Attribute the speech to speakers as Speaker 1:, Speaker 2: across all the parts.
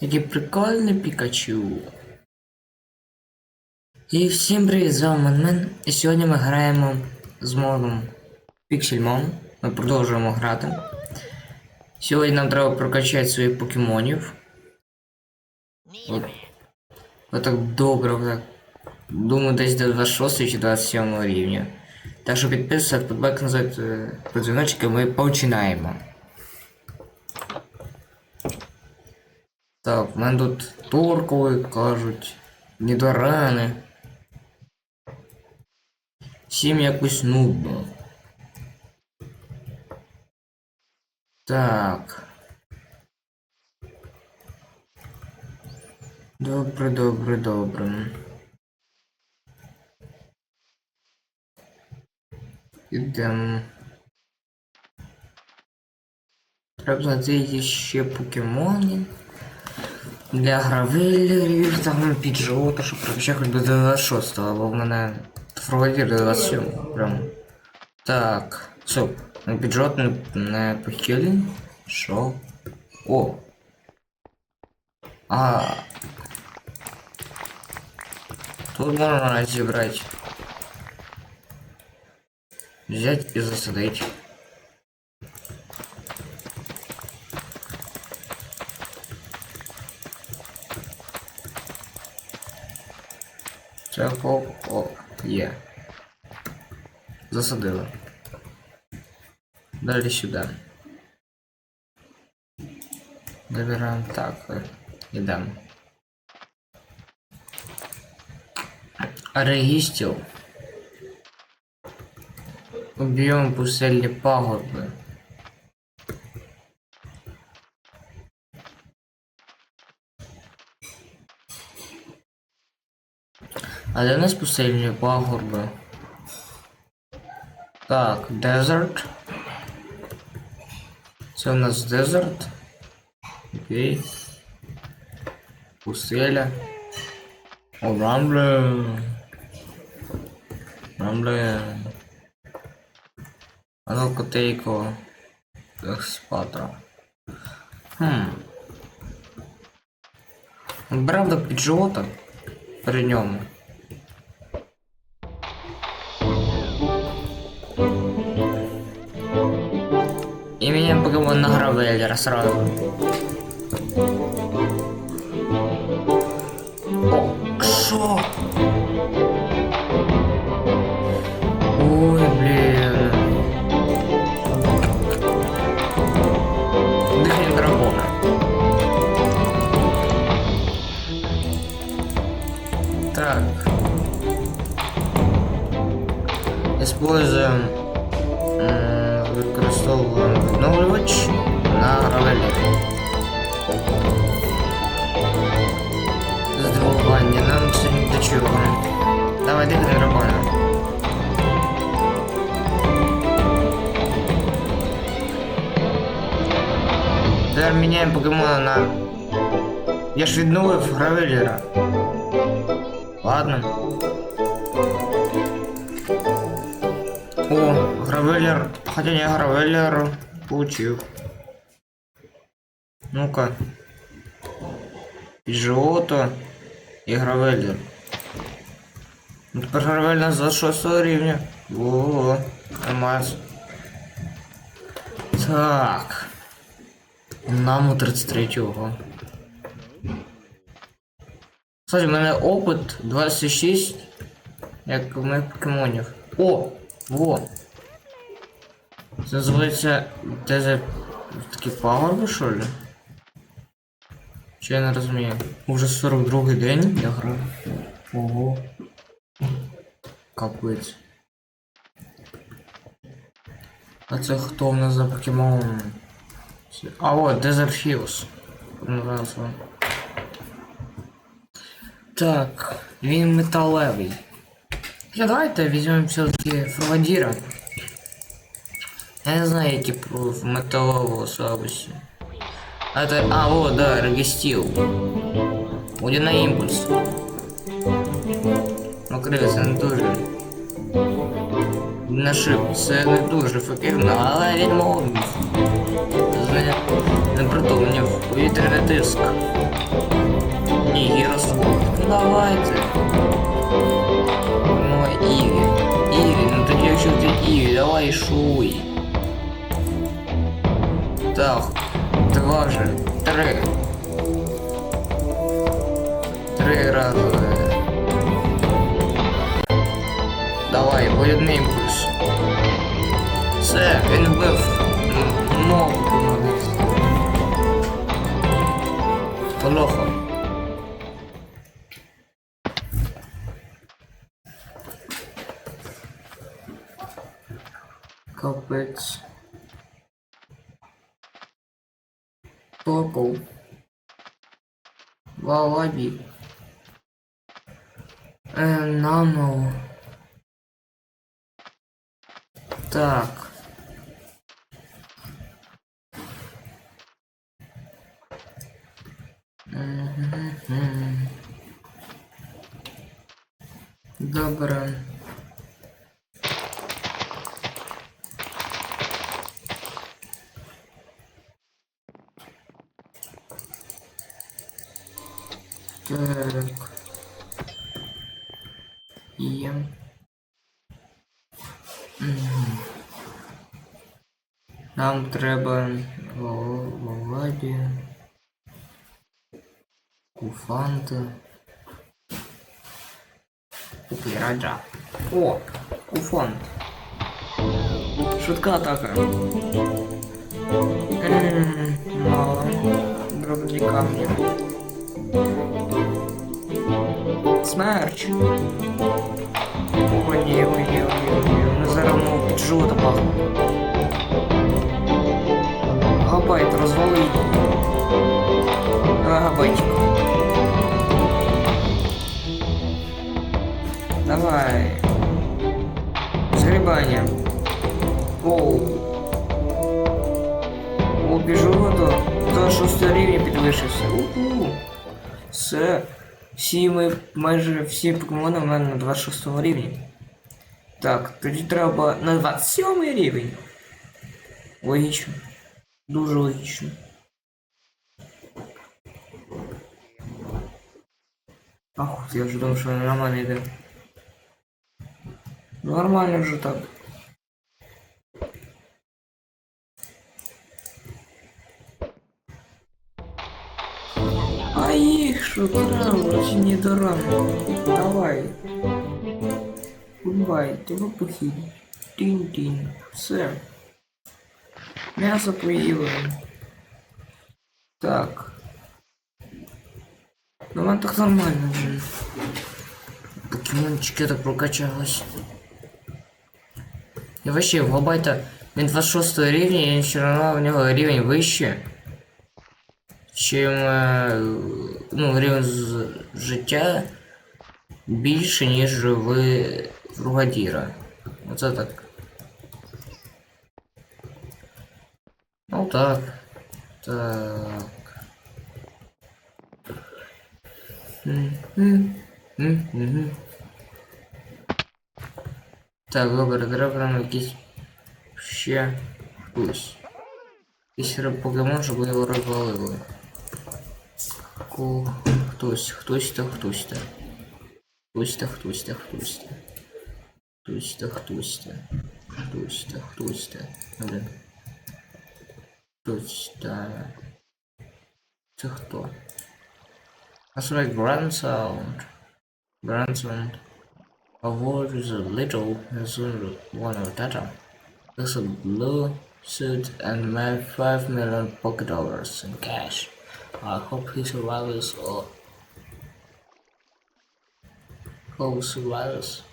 Speaker 1: Який прикольний Пікачу. І всім привіт, з вами Манмен. І сьогодні ми граємо з модом Піксельмон. Ми продовжуємо грати. Сьогодні нам треба прокачати своїх покемонів. От, от так добре, так. Думаю, десь до 26 чи 27 рівня. Так що підписуйтесь, подбайк назад по дзвіночки, ми починаємо. Так, в мене тут торкові кажуть, недорани. Всім якось нудно. Так. Добре, добре, добре. Ідемо. Треба знайти ще покемонів. Для гравелерів, там піджота, щоб прокачати хоч до 26, або в мене фрогадір до 27. Прям. Так. Стоп. Ну, Піджот не, не похилі. Що? О. А. Тут можна зібрати. Взять і засадити. Це хоп, оп, є. Засадили. Далі сюди. Добираємо так. е, Ідемо. Регістів. Об'єм пустельні пагорби. А у нас пустельні пагорби? Так, дезерт. Це у нас дезерт. Окей. Пустеля. О, рамбле. Рамбле. А ну котейко. Експатра. Хм. Брав до піджота при ньому. И меня покемон на Гравеллера сразу. О, шо? Я ж відновив гравеллера. Ладно. О, гравеллер. Хотя не гравеллер получил. Ну-ка. Піжото і гравеллер. Ну, Тепер гравеллер за 6 рівня. Ого, нормально. Так. Нам у 33-го. Кстати, у мене опит 26, як у моїх покемонів. О! Во! Це називається Desert такі пагорби, що ли? Чи я не розумію? Уже 42 день я граю. Ого. Капець. А це хто в нас за покемон? А от Desert Hills. Назва. Так, він металевий. Хоча давайте візьмемо все-таки Фрогадіра. Я не знаю, які про металову слабості. А это... А, вот, да, Регистил. Водяной импульс. Ну, крылья, не дуже. нашив. Це не дуже ефективно, але відмовився. З непритомнів повітряний тиск. Ні, гіроскоп. Ну давайте. Ну, Іві. Іві, ну тоді якщо ти Іві, давай шуй. Так, два же, три. Три рази. Давай, воєдний імпульс. Все, він вбив м- мовку молодець. Плохо. Капець. Топов. Валабі. Е, намо. Так. Мгм. Добре. Так Є. Мгм. Нам треба Владі. Куфанта. Купіраджа. О, куфант. Шутка атака. М, Мало. Дробні камні. Смерч. О, ні, ой, ні, ой, ой, ой. Ми зараз мов під жовта пахне. Габайт, розвали її. Давай габайтик. Давай. Згрібання. Оу. О, біжу до, до шостого рівня підвищився. У-у. Все. Всі ми, майже всі покемони в мене на 26 рівні. Так, тоді треба на 27 рівень. Логічно. Дуже логічно. Ах, я вже думав, що на мене йде. Нормально вже так. А їх що треба, чи не до рано. Давай. Гудбай, тебе похід. Тінь-тінь. Все. М'ясо поїли. Так. Ну вам так нормально вже. Покемончики так прокачалось. И вообще, в Лобайта на 26 рівня, и все равно у него рівень вище, чим е, ну, рівень з життя більше, ніж ви в Ругадіра. Оце так. Ну так. Так. Мгм. Мгм. Так, добре, треба нам якийсь ще хтось. Якийсь риб покемон, щоб його розвалили. Ку... Хтось, хтось та хтось та. Хтось та хтось та хтось та. Хтось та хтось та. Хтось та хтось та. Блин. Хтось та. Це хто? That's like grand sound. Grand sound. A word is a little as one of data. There's a blue suit and made five million pocket dollars in cash. I hope he survives or hope survives.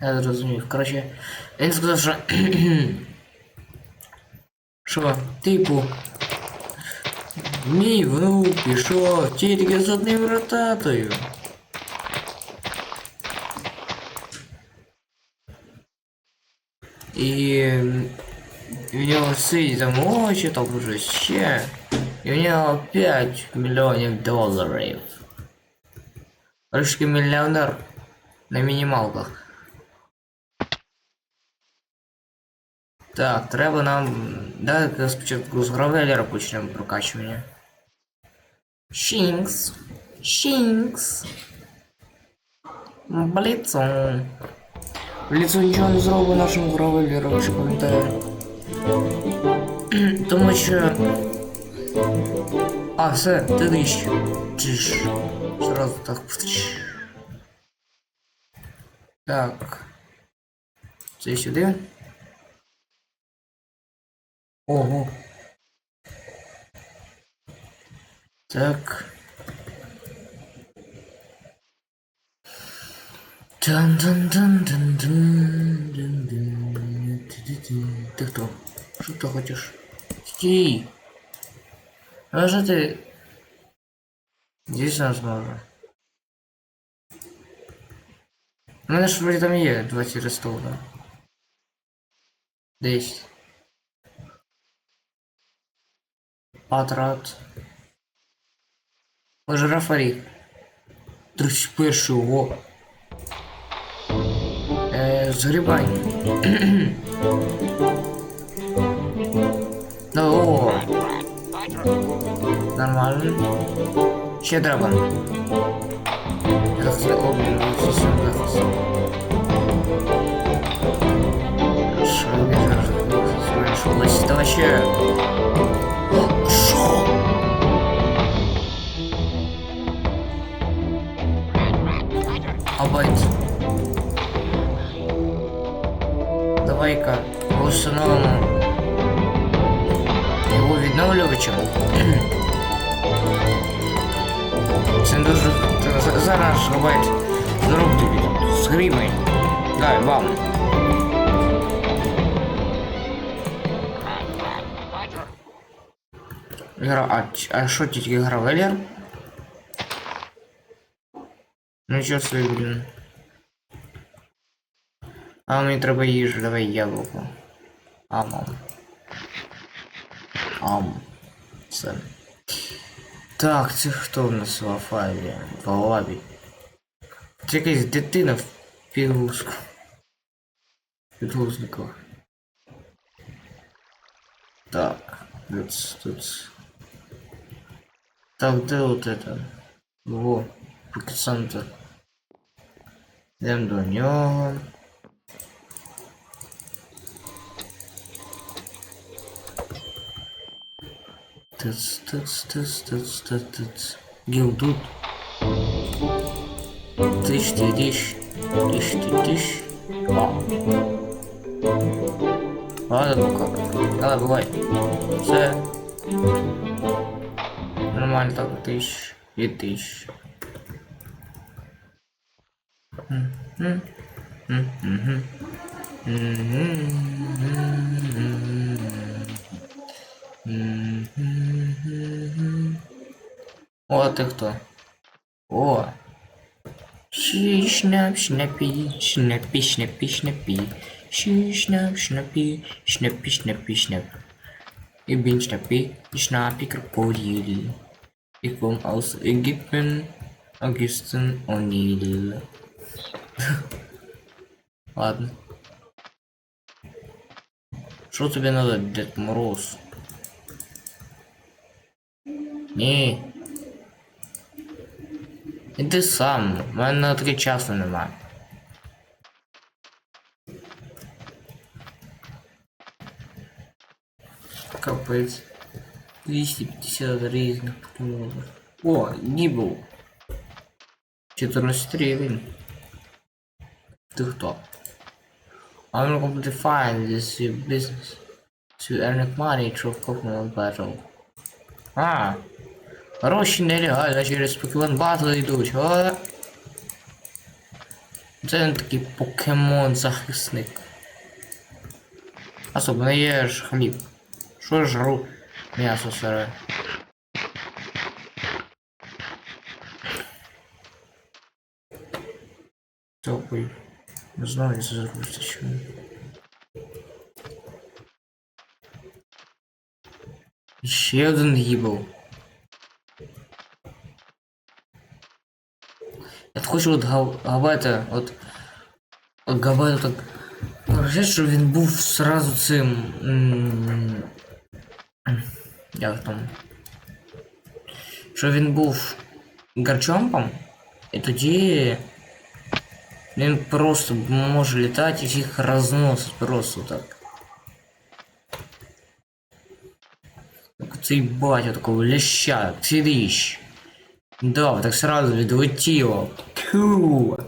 Speaker 1: Я зрозумів. Коротше, він сказав, що. Що, типу, Мій внук пішов тільки з одним ротатою. І и у него сын замочит об ужасе. И у него 5 миллионов долларов. Русский миллионер на минималках. Так, треба нам... Да, спочатку з гравелера почнемо прокачивание. Шинкс. Шинкс. Бліцом. Бліцом ничего не зробив нашим гравелером, коментарі. Тому що. А, все, ти диш. Чиш. Сразу так. Так. Це сюди. Ого. Так. тан тан тан тан тан тан тан Ти хто? Що ти хочеш? Стій! А що ти? Дійсно зможу. У мене ж вроді там є 20 рестов, да? Десь. Патрат. Може Рафарі. 31 ого. Е, згрібай. Нормально. Ще драбан. Захист обмін, систем захист. Що я Що ось це вообще? Шо? Абайт. Давай-ка установимо його відновлювачем. Це дуже за- зараз Абайт. Зроб тобі. Згрібай. Дай, вам. Гра, а, ч- а що тільки гравелер? Ну чого собі, блін. А мені треба їжу, давай яблуко. Ам. Ам. Все. Так, це хто в нас в Афаві? В Алабі. Це якась дитина в підгузку. Підгузниках. Так, тут, тут. Так, де от это? Во, центр. Йдемо до нього. Тыц, тыц, тыц, тыц, тыц, тыц. Гил тут. Тыщ, ты, тыщ. Тыщ, ты, тыщ. О. Ладно, ну как. Давай, бывай. Все. Нормально так, тыщ. И тыщ. М, м, м, мгм. Мгм, мгм, мгм. О, а ты кто? О! Щи, шняп, шняпи, шняпи, шняпи, шняпи. Щи, шняп, шняпи, шняпи, шняпи, шняп. Ich bin Schnappi, Schnappi Krokodil. Ich komme aus Ägypten, Augustin O'Neill. Ладно. Что тебе надо, Дед Мороз? Ні. Іди сам, у мене на таке часу немає. Капець. 250 різних покемонів. О, Гібл. 14 рівень. Ти хто? I'm going to find this your business to earn money through Pokemon Battle. А, гроші нелегально через Pokemon Battle йдуть, а? Це не такий покемон захисник. Особливо є ж хліб. Що ж жру? М'ясо сире. Топий. Не знаю, я загрузити чому. Ще один гібл. Я хочу от гав- гавайта, от, от гавайта так Говорять, що він був сразу цим. м, Як там? Що він був гарчомпом, і тоді він просто може літати і всіх розносить просто так. Як цей батя такого ляща, циріщ. Да, так сразу відлетіло. Тьфу.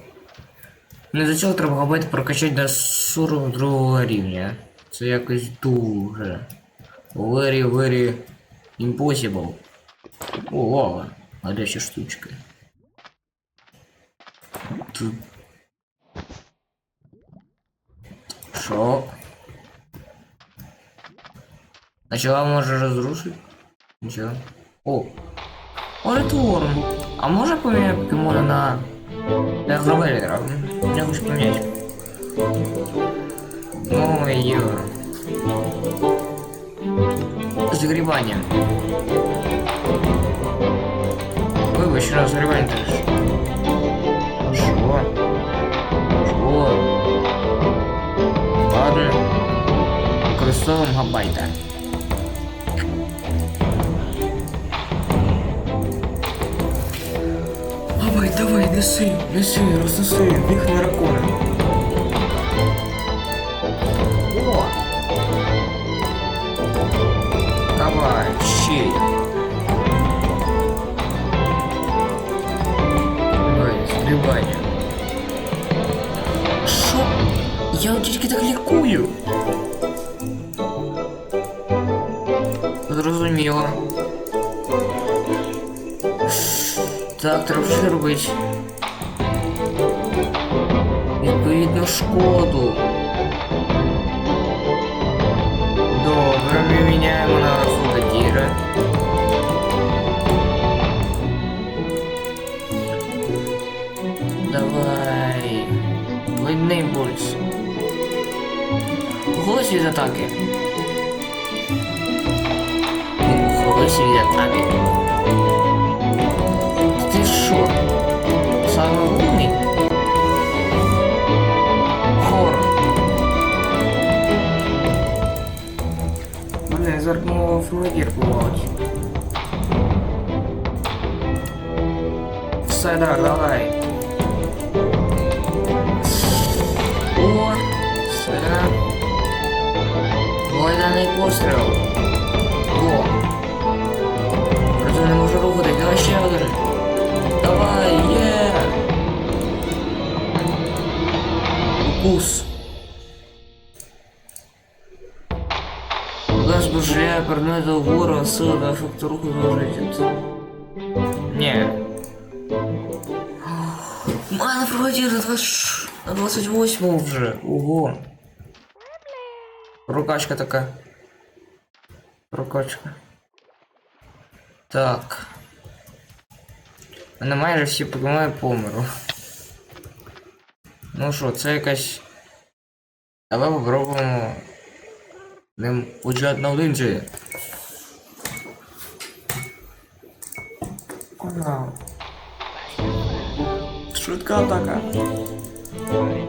Speaker 1: Не за цього треба робити прокачати до 42 рівня. Це якось дуже. Very, very impossible. О, горяча штучка. Тут. Шо? Начала може разрушить? Ничего. О! Оритворм! А може поміняти покемона на... Гровеллера? Я хочу поменять. Ой-ё. Загребание. Ой, еще раз загребание дальше. Чего? Чего? Ладно. Використовуємо габайта. давай, неси, неси, рознеси, їх на ракони. О! Давай, щей. Давай, стрибання. Шо? Я от тільки так лікую. Зрозуміло. Так, треба що робити. Відповідно шкоду. Добре, ми міняємо на Фугадіра. Давай. Видний бульс. Голос від атаки. Голос від атаки. Ти що? Саме Мене заркнуло флегір бувалось. Все, да, давай. О, все. Войданий постріл. О. Проте не можу рухати, давай ще один. Давай, є! Укус. збожия передмет до вгору, сила до ефекту руху залежить. Ні. Мене проводили на 20... на 28 вже. Ого. Прокачка така. Прокачка. Так. У мене майже всі покемони померли. Ну що, це якась. Давай попробуємо ним почати наодинці. Ага. Швидка атака. Давай.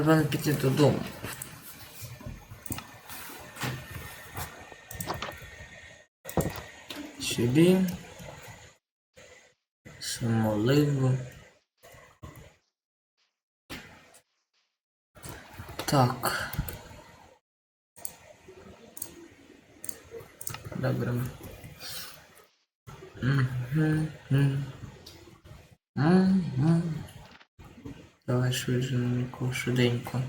Speaker 1: напевно піти додому. Сюди. Смоливо. Так. Добре. Мгм, Yavaş ve üzgünlük koşu denk kon.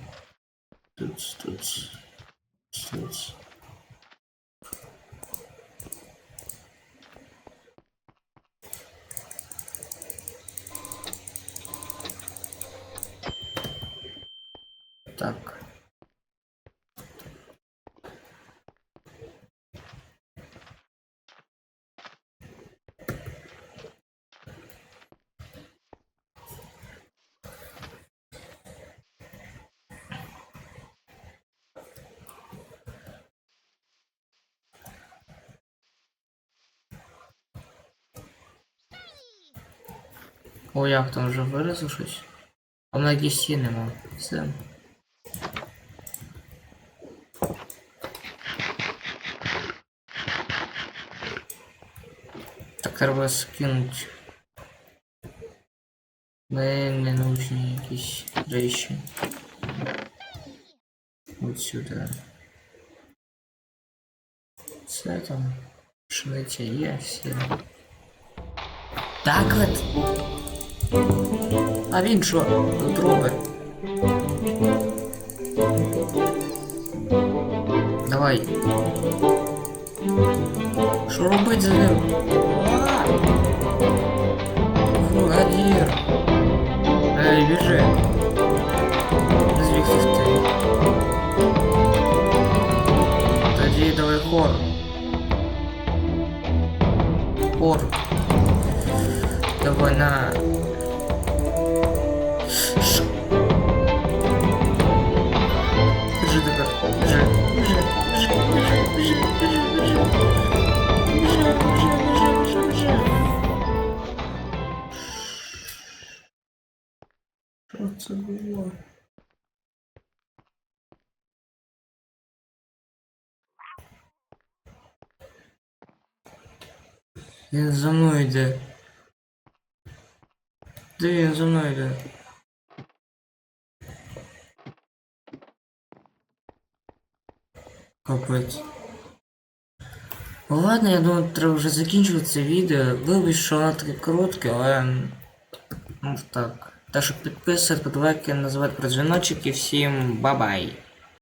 Speaker 1: Tut О, як там вже вирізав щось? А на якісь нема. Все. Так треба скинуть. Не, не нужні якісь речі. От сюди. Це там. Пшениця є всі. Так от. А він що тут робить? Давай. Що робить з ним? Фугадір. Ей, біжи. Звідки ти? Тоді давай хор. Хор. Давай на. це було? Він за мною йде. Де він за мною йде? Капець. Ну Ладно, я думаю, треба вже закінчувати це відео. Вибач, що воно таке коротке, але. Ну так. Так що підписуйтесь, подавайте, називайте про дзвіночок і всім бабай.